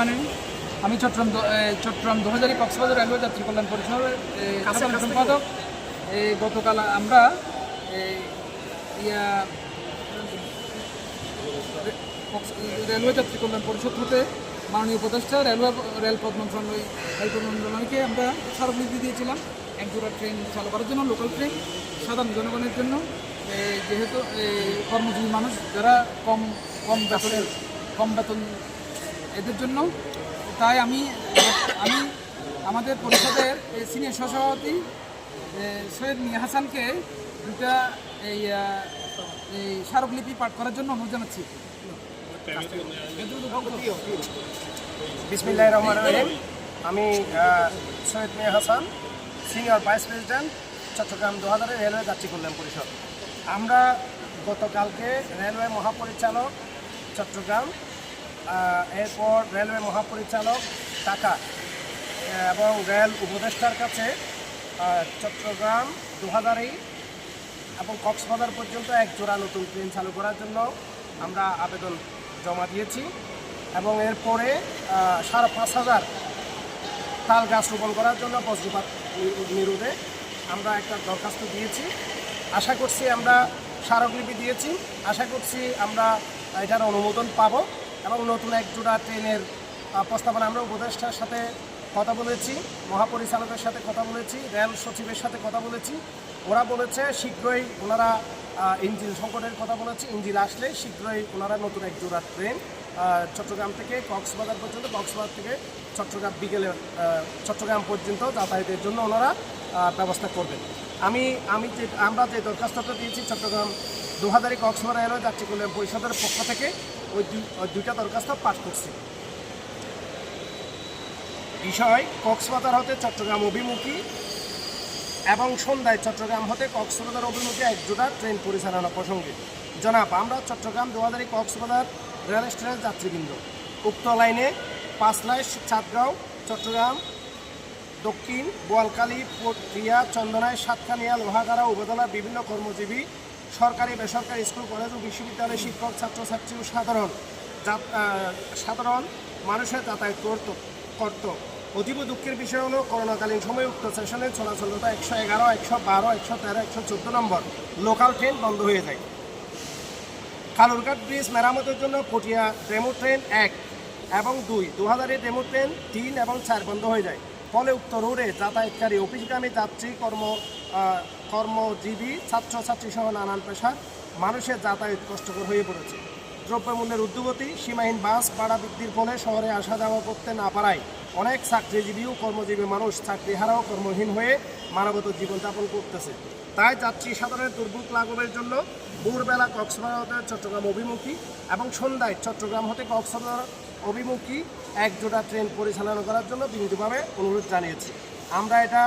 মানে আমি চট্টগ্রাম চট্টগ্রাম দু হাজারই কক্সবাজার রেলওয়ে যাত্রী কল্যাণ পরিষদের সম্পাদক। গতকাল আমরা ইয়া রেলওয়ে যাত্রী কল্যাণ পরিষদ হতে মাননীয় উপদেষ্টা রেলওয়ে রেলপথ মন্ত্রণালয় রেলপথ মন্ত্রণালয়কে আমরা স্মারকলিপি দিয়েছিলাম। এক জোড়া ট্রেন চালু করার জন্য লোকাল ট্রেন সাধারণ জনগণের জন্য। যেহেতু কর্মজীবী মানুষ যারা কম কম বেতনের কম বেতন এদের জন্য। তাই আমি আমি আমাদের পরিষদের সিনিয়র সহসভাপতি সৈয়দ হাসানকে দুটা এই এই স্মারকলিপি পাঠ করার জন্য অনুরোধ জানাচ্ছি। বিসমিল্লাহ রহমান রহিম। আমি Syed Mia Hasan, senior vice president, Chattogram দু হাজারের রেলওয়ে যাত্রী কল্যাণ পরিষদ। আমরা গতকালকে রেলওয়ে মহাপরিচালক চট্টগ্রাম এরপর রেলওয়ে মহাপরিচালক টাকা এবং রেল উপদেষ্টার কাছে চট্টগ্রাম দু হাজারেই এবং কক্সবাজার পর্যন্ত এক জোড়া নতুন ট্রেন চালু করার জন্য আমরা আবেদন জমা দিয়েছি এবং এরপরে সাড়ে পাঁচ হাজার তাল গাছ রোপণ করার জন্য বজ্রপাত নিরোধে আমরা একটা দরখাস্ত দিয়েছি। আশা করছি আমরা স্মারকলিপি দিয়েছি। আশা করছি আমরা এটার অনুমোদন পাবো। এবং নতুন এক জোড়া ট্রেনের প্রস্তাবনা আমরা উপদেষ্টার সাথে কথা বলেছি, মহাপরিচালকের সাথে কথা বলেছি রেল সচিবের সাথে কথা বলেছি। ওরা বলেছে, শীঘ্রই ওনারা ইঞ্জিন সংকটের কথা বলেছে, ইঞ্জিন আসলে শীঘ্রই ওনারা নতুন এক জোড়া ট্রেন চট্টগ্রাম থেকে কক্সবাজার পর্যন্ত, কক্সবাজার থেকে চট্টগ্রাম বিকেলে চট্টগ্রাম পর্যন্ত যাতায়াতের জন্য ওনারা ব্যবস্থা করবেন। আমি আমি যে, আমরা যে দরখাস্তটা দিয়েছি চট্টগ্রাম দু হাজারই কক্সবাজার রেলওয়ে যাত্রী কল্যাণ পরিষদের পক্ষ থেকে ওই দুইটা দরখাস্ত পাঠ করছি। বিষয়, কক্সবাজার হতে চট্টগ্রাম অভিমুখী এবং সন্ধ্যায় চট্টগ্রাম হতে কক্সবাজার অভিমুখে এক জোড়া ট্রেন পরিচালনা প্রসঙ্গে। জনাব, আমরা চট্টগ্রাম দুয়াদারি কক্সবাজার রেল স্টেশনের যাত্রীবৃন্দ। উক্ত লাইনে পাঁচলাই চাঁদগাঁও চট্টগ্রাম, দক্ষিণ বোয়ালকালী পটিয়া চন্দনায়, সাতখানিয়া, লোহাগাড়া উপজেলার বিভিন্ন কর্মজীবী সরকারি বেসরকারি স্কুল, কলেজ ও বিশ্ববিদ্যালয়ের শিক্ষক, ছাত্রছাত্রী ও সাধারণ সাধারণ মানুষের যাতায়াত করত করত। অতীব দুঃখের বিষয় হলো, করোনাকালীন সময়ে উক্ত সেশনে চলাচলতা একশো এগারো, একশো বারো, একশো তেরো, একশো চোদ্দ নম্বর লোকাল ট্রেন বন্ধ হয়ে যায়। কালুরঘাট ব্রিজ মেরামতের জন্য পটিয়া ডেমো ট্রেন এক এবং দুই দু হাজারের ডেমো ট্রেন তিন এবং চার বন্ধ হয়ে যায়। ফলে উক্ত রোডে যাতায়াতকারী অফিসগামী যাত্রী কর্ম কর্মজীবী, ছাত্রছাত্রী সহ নানান পেশার মানুষের যাতায়াত কষ্টকর হয়ে পড়েছে। দ্রব্যমূল্যের ঊর্ধ্বগতি সীমাহীন বাস ভাড়া বৃদ্ধির ফলে শহরে আসা যাওয়া করতে না পারায় অনেক চাকরিজীবী ও কর্মজীবী মানুষ চাকরি হারাও কর্মহীন হয়ে মানবত জীবনযাপন করতেছে। তাই যাত্রী সাধারণের দুর্ভোগ লাঘবের জন্য ভোরবেলা কক্সবাজার হতে চট্টগ্রাম অভিমুখী এবং সন্ধ্যায় চট্টগ্রাম হতে কক্সবাজার অভিমুখী এক জোড়া ট্রেন পরিচালনা করার জন্য বিনীতভাবে অনুরোধ জানিয়েছি। আমরা এটা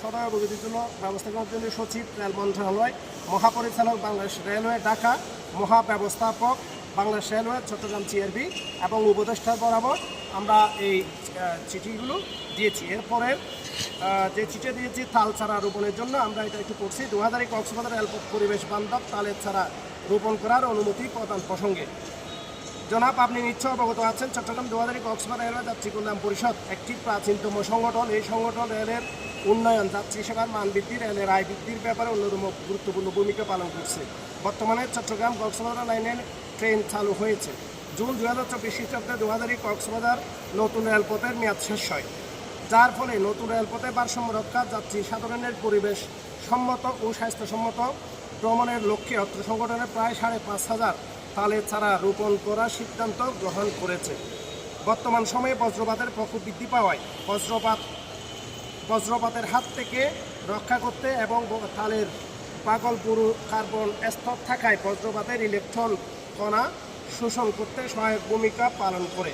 সদয় অবগতির জন্য ব্যবস্থা করার জন্য সচিব, রেল মন্ত্রণালয়, মহাপরিচালক বাংলাদেশ রেলওয়ে ঢাকা, মহাব্যবস্থাপক বাংলাদেশ রেলওয়ে চট্টগ্রাম চিআরবি এবং উপদেষ্টা বরাবর আমরা এই চিঠিগুলো দিয়েছি। এরপরে যে চিঠি দিয়েছি তাল ছাড়া রোপণের জন্য আমরা এটা একটু করছি দু হাজারে কক্সবাজার রেলপথ পরিবেশ বান্ধব তালের ছাড়া রোপণ করার অনুমতি প্রদান প্রসঙ্গে। জনাব, আপনি নিশ্চয় অবগত আছেন, চট্টগ্রাম দুয়াদারি কক্সবাজার রেলওয়ে যাত্রী কল্যাণ পরিষদ একটি প্রাচীনতম সংগঠন। এই সংগঠন রেলের উন্নয়ন, যাত্রী সেবার মান বৃদ্ধি, রেলের আয় বৃদ্ধির ব্যাপারে অন্যতম গুরুত্বপূর্ণ ভূমিকা পালন করছে। বর্তমানে চট্টগ্রাম কক্সবাজার লাইনের ট্রেন চালু হয়েছে। জুন দু হাজার চব্বিশ খ্রিস্টাব্দে দুয়াদারি কক্সবাজার নতুন রেলপথের মেয়াদ শেষ হয়। যার ফলে নতুন রেলপথে ভারসাম্য রক্ষা, যাত্রী সাধারণের পরিবেশ সম্মত ও স্বাস্থ্যসম্মত ভ্রমণের লক্ষ্যে অর্থ সংগঠনের প্রায় সাড়ে পাঁচ হাজার তালে ছাড়া রোপণ করার সিদ্ধান্ত গ্রহণ করেছে। বর্তমান সময়ে বজ্রপাতের প্রকোপ বৃদ্ধি পাওয়ায় বজ্রপাত, বজ্রপাতের হাত থেকে রক্ষা করতে এবং তালের পাগল পুরু কার্বন স্তর থাকায় বজ্রপাতের ইলেকট্রন কণা শোষণ করতে সহায়ক ভূমিকা পালন করে।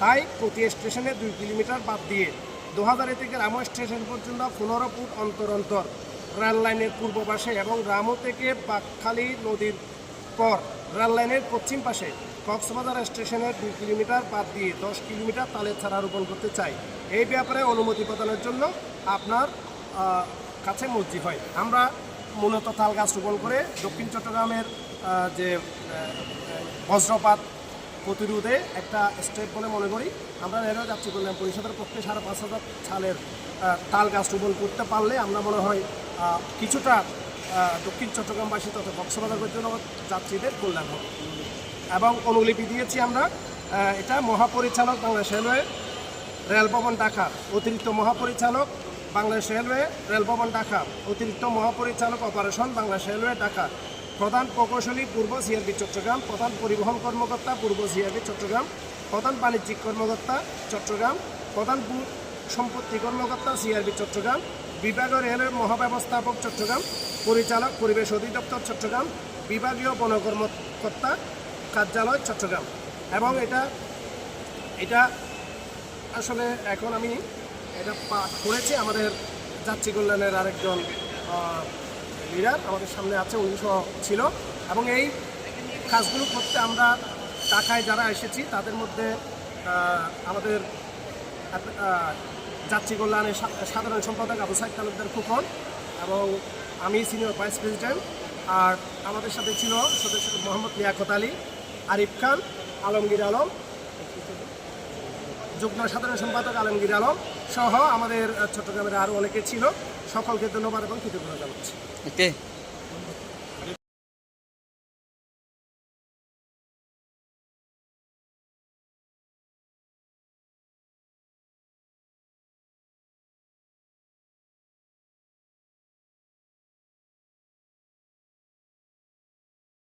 তাই প্রতি স্টেশনে দুই কিলোমিটার বাদ দিয়ে দু হাজার থেকে রামো স্টেশন পর্যন্ত পনেরো ফুট অন্তর অন্তর। রেল লাইনের পূর্ব পাশে এবং রামো থেকে পাকখালি নদীর পর রেল লাইনের পশ্চিম পাশে কক্সবাজার স্টেশনের দুই কিলোমিটার বাদ দিয়ে দশ কিলোমিটার তালের ছাড়া রোপণ করতে চাই। এই ব্যাপারে অনুমতি প্রদানের জন্য আপনার কাছে মর্জি হয়। আমরা মূলত তাল গাছ রোপণ করে দক্ষিণ চট্টগ্রামের যে বজ্রপাত প্রতিরোধে একটা স্টেপ বলে মনে করি। আমরা রেলওয়ে যাত্রী কল্যাণ পরিষদের পক্ষে সাড়ে পাঁচ হাজার সালের তাল গাছ রোপণ করতে পারলে আমরা মনে হয় কিছুটা দক্ষিণ চট্টগ্রামবাসী তথা কক্সবাজার পর্যন্ত যাত্রীদের কল্যাণ হবে এবং অনুলিপি দিয়েছি আমরা এটা মহাপরিচালক বাংলাদেশ রেলওয়ে রেলভবন ঢাকা, অতিরিক্ত মহাপরিচালক বাংলাদেশ রেলওয়ে রেলভবন ঢাকা, অতিরিক্ত মহাপরিচালক অপারেশন বাংলাদেশ রেলওয়ে ঢাকা, প্রধান প্রকৌশলী পূর্ব সিআরবি চট্টগ্রাম, প্রধান পরিবহন কর্মকর্তা পূর্ব সিআরবি চট্টগ্রাম, প্রধান বাণিজ্যিক কর্মকর্তা চট্টগ্রাম, প্রধান সম্পত্তি কর্মকর্তা সিআরবি চট্টগ্রাম, বিভাগীয় রেলের মহাব্যবস্থাপক চট্টগ্রাম পরিচালক, পরিবেশ অধিদপ্তর, চট্টগ্রাম, বিভাগীয় বনকর্মকর্তা কার্যালয়, চট্টগ্রাম। এবং এটা এটা আসলে এখন আমি এটা পাঠ করেছি আমাদের যাত্রী কল্যাণের আরেকজন লিডার আমাদের সামনে আছে উনিশশো ছিল। এবং এই কাজগুলো করতে আমরা ঢাকায় যারা এসেছি, তাদের মধ্যে আমাদের যাত্রী কল্যাণের সাধারণ সম্পাদক আবু সাইদ তালুকদার খুকন এবং আমি সিনিয়র ভাইস প্রেসিডেন্ট আর আমাদের সাথে ছিল সদস্য মোহাম্মদ লিয়াকত আলী আরিফ খান, আলমগীর আলম, যুগ্ম সাধারণ সম্পাদক আলমগীর আলম সহ আমাদের চট্টগ্রামের আরও অনেকে ছিল। সকলকে ধন্যবাদ এবং কৃতজ্ঞতা জানাচ্ছি।